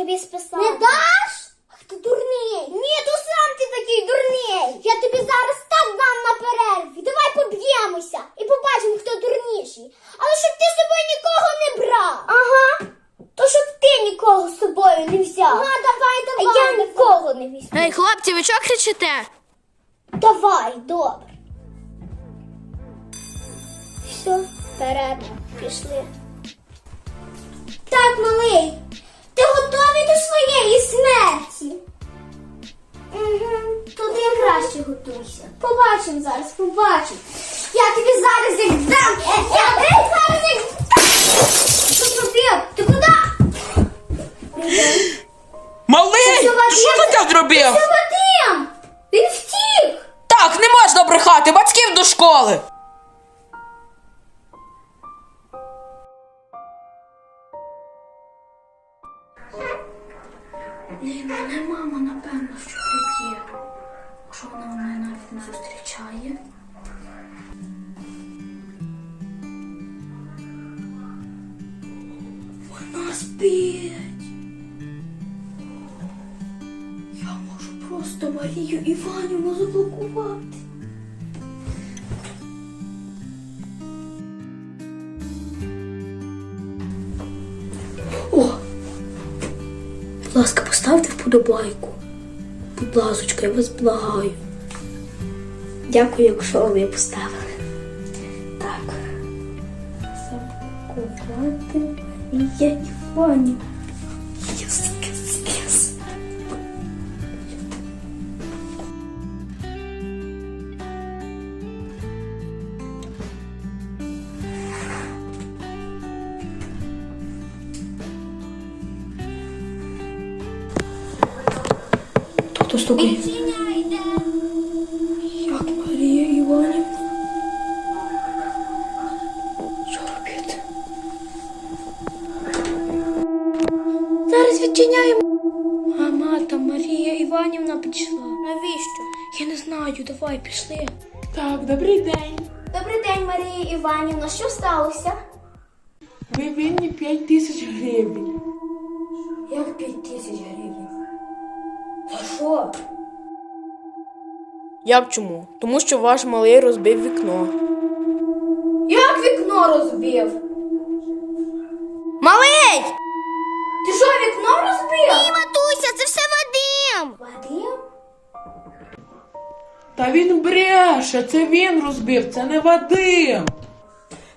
тобі списати. Не даш? Ах ти дурний. Ні, то сам ти такий дурний. Я тобі зараз так дам на перерві. Давай поб'ємося і побачимо, хто дурніший. Але щоб ти з собою нікого не брав. Ага. То щоб ти нікого з собою не взяв. Ага, давай, давай. А я нікого не візьму. Ей, хлопці, ви чого кричите? Давай, добре. Все, вперед, пішли. Так, малий, ти готовий до своєї смерті? Угу. Туди краще готуйся. Побачимо зараз, побачимо. Я тобі зараз як Мама, напевно, що приб'є. Що вона мене навіть не зустрічає? Вона спить. Я можу просто Марію Іванівну заблокувати. Будь ласка, поставте вподобайку. Будь ласочка, я вас благаю. Дякую, якщо ви поставили. Так. Заблокувати Марія Іванівна. Стукає? Як Марія Іванівна? Що робити? Зараз відчиняємо. Мама, там Марія Іванівна прийшла. Навіщо? Я не знаю, давай пішли. Так, добрий день. Добрий день, Марія Іванівна. Що сталося? Ви винні 5 тисяч гривень. Як п'ять тисяч гривень? За що? Як чому? Тому що ваш малий розбив вікно. Як вікно розбив? Малий! Ти що, вікно розбив? Ні, матуся, це все Вадим. Вадим? Та він бреше, це він розбив, це не Вадим.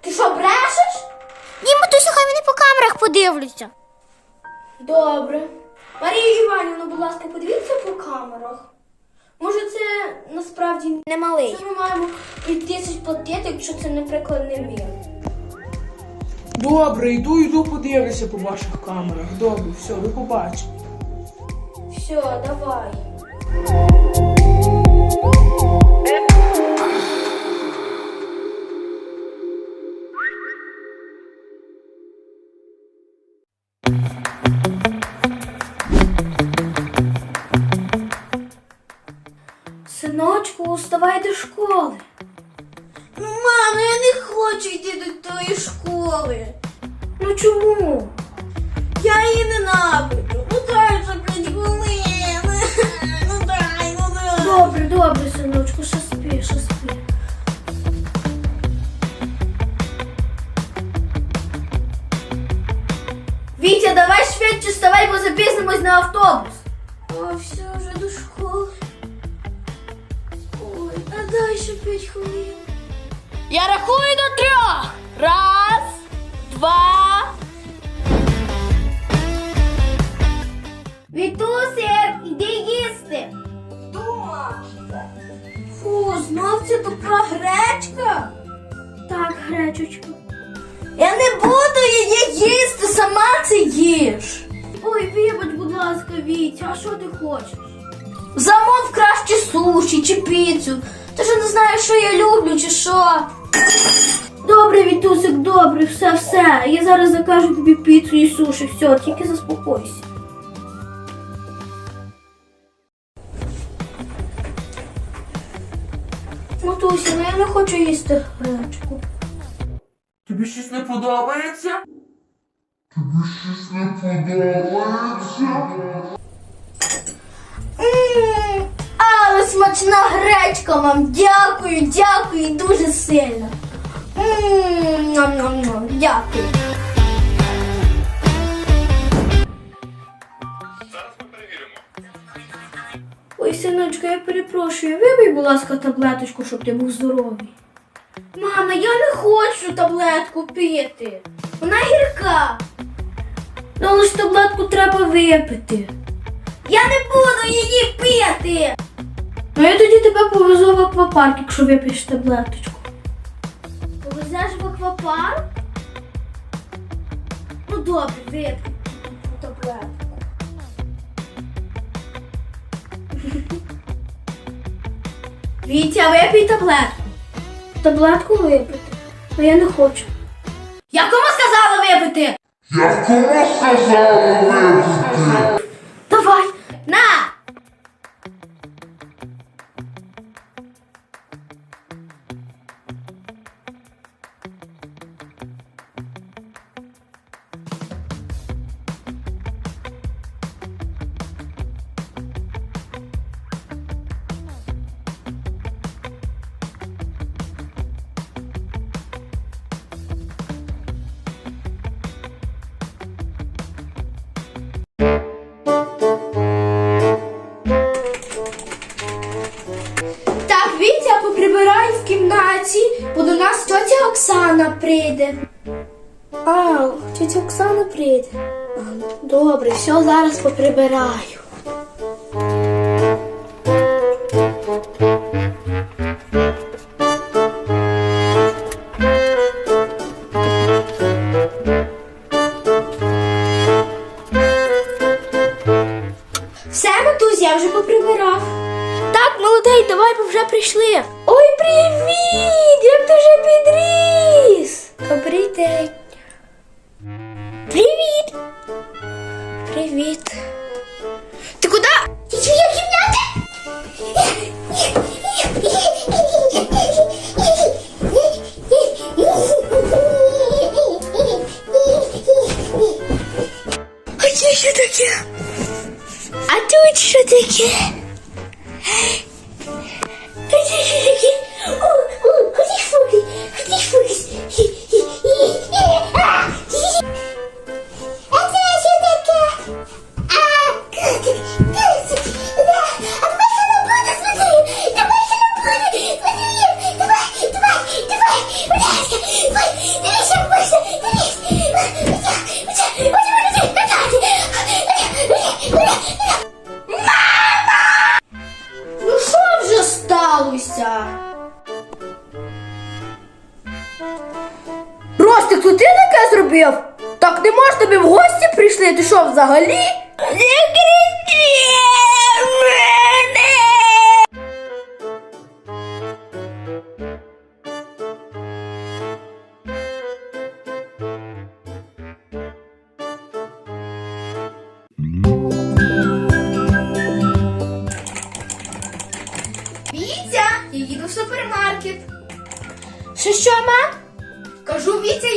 Ти що, брешеш? Ні, матуся, хай вони по камерах подивляться. Добре. Марія Іванівна, будь ласка, подивіться по камерах. Може, це насправді Не малий. Це ми маємо і тисяч платити, якщо це, наприклад, не він. Добре, йду, йду, подивлюся по ваших камерах. Добре, все, ви побачите. Все, давай. до школи. Мамо, я не хочу йти до тої школи. Ну чому? Я її ненавиджу. Ну дай вже п'ять хвилин. Ну дай, ну дай. Добре, добре, синочку, що спи, що спи. Вітя, давай швидше вставай, бо запізнимось на автобус. Ще п'ять хвилин. Я рахую до трьох. Раз, два. Вітусик, іди їсти. Дома. Фу, знов ця тупа гречка. Так, гречечко. Я не буду її їсти, сама це їж. Ой, вибач, будь ласка, Вітя, а що ти хочеш? Замов краще суші чи піцу. Ти ж не знаєш, що я люблю, чи що. Добре, Вітусик, добре, все, все. Я зараз закажу тобі піцу і суші. Все, тільки заспокойся. Матуся, ну я не хочу їсти гречку. Тобі щось не подобається? Ммм, але смачна гречка вам. Дякую, дякую дуже сильно. Ммм, ням-ням-ням, дякую. Ой, синочка, я перепрошую, вибий, будь ласка, таблеточку, щоб ти був здоровий. Мама, я не хочу таблетку пити. Вона гірка. Ну, але ж таблетку треба випити. Я не буду її пити. Ну я тоді тебе повезу в аквапарк, якщо вип'єш таблеточку. Повезеш в аквапарк? Ну добре, вип'ю таблетку. Вітя, випій таблетку. Таблетку випити. А я не хочу. Я кому сказала випити? Я кому сказала випити? Прийде. Добре, все, зараз поприбираю. А що взагалі?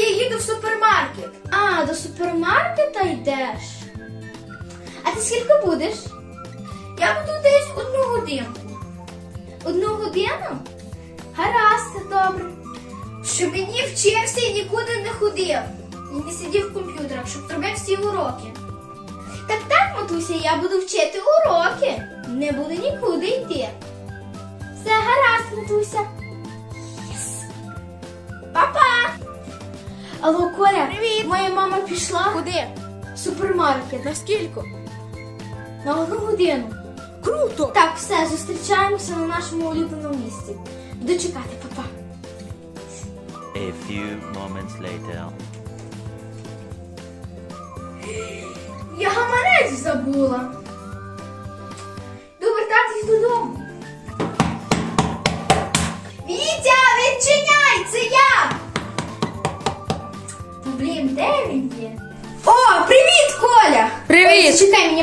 Я їду в супермаркет. А, до супермаркета йдеш. А ти скільки будеш? Я буду десь одну годинку. Одну годину? Гаразд, це добре. Щоб мені вчився і нікуди не ходив. І не сидів в комп'ютерах, щоб зробив всі уроки. Так так, матуся, я буду вчити уроки. Не буду нікуди йти. Все гаразд, матуся. Алло, Коля, Привіт. моя мама пішла Куди? в супермаркет. Наскільки? На одну годину. Круто! Так, все, зустрічаємося на нашому улюбленому місці. Буду чекати, папа. A few moments later. Я гаманець забула.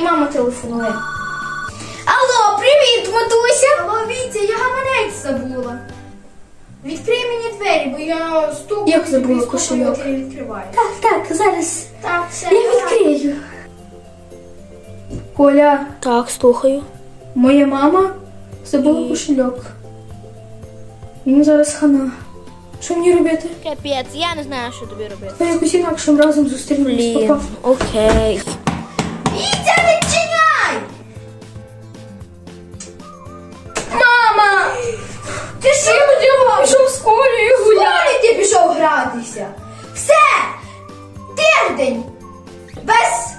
Мені мама телефонує. Алло, привіт, матуся! Алло, Вітя, я гаманець забула. Відкрий мені двері, бо я стукаю. Як забула кошельок? Так, так, зараз Так, все. я відкрию. Коля, Так, слухаю. моя мама забула кошельок. Йому зараз хана. Що мені робити? Капець, я не знаю, що тобі робити. Та якось інакшим разом зустрінемось. Блін, окей. Ти що Я пішов з Колею В школі ти пішов гратися. Все! Тиждень! Без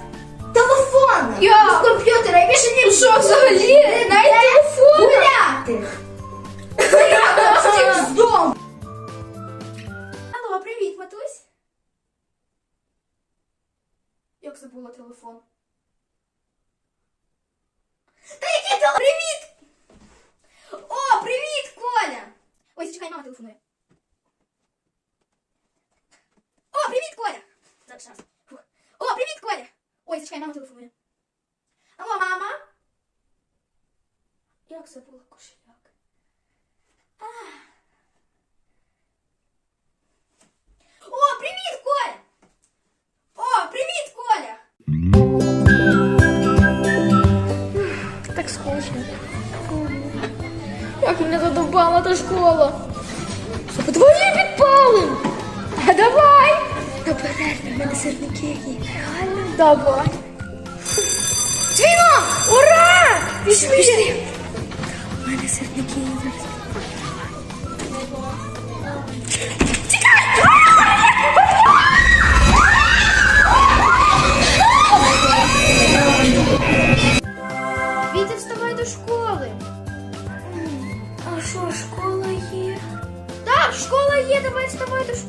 телефона! Я- Без комп'ютера і більше ні що взагалі? Навіть телефон! Гуляти! Втік з дому! Алло, привіт, матусь. Як забула телефон? Та який телефон? Привіт! О, привіт, Коля! Ой, зачекай, мама телефонує. О, привіт, Коля! Зараз, зараз. Фух. О, привіт, Коля! Ой, зачекай, мама телефонує. Алло, мама? Як забула кошельок? Задовбала школа. Її підпалим. А давай. Наперед, в мене сирники є. Реально? Давай. Дзвінок! Ура! Пішли! Пішли. У мене сирники є зараз. А що, школа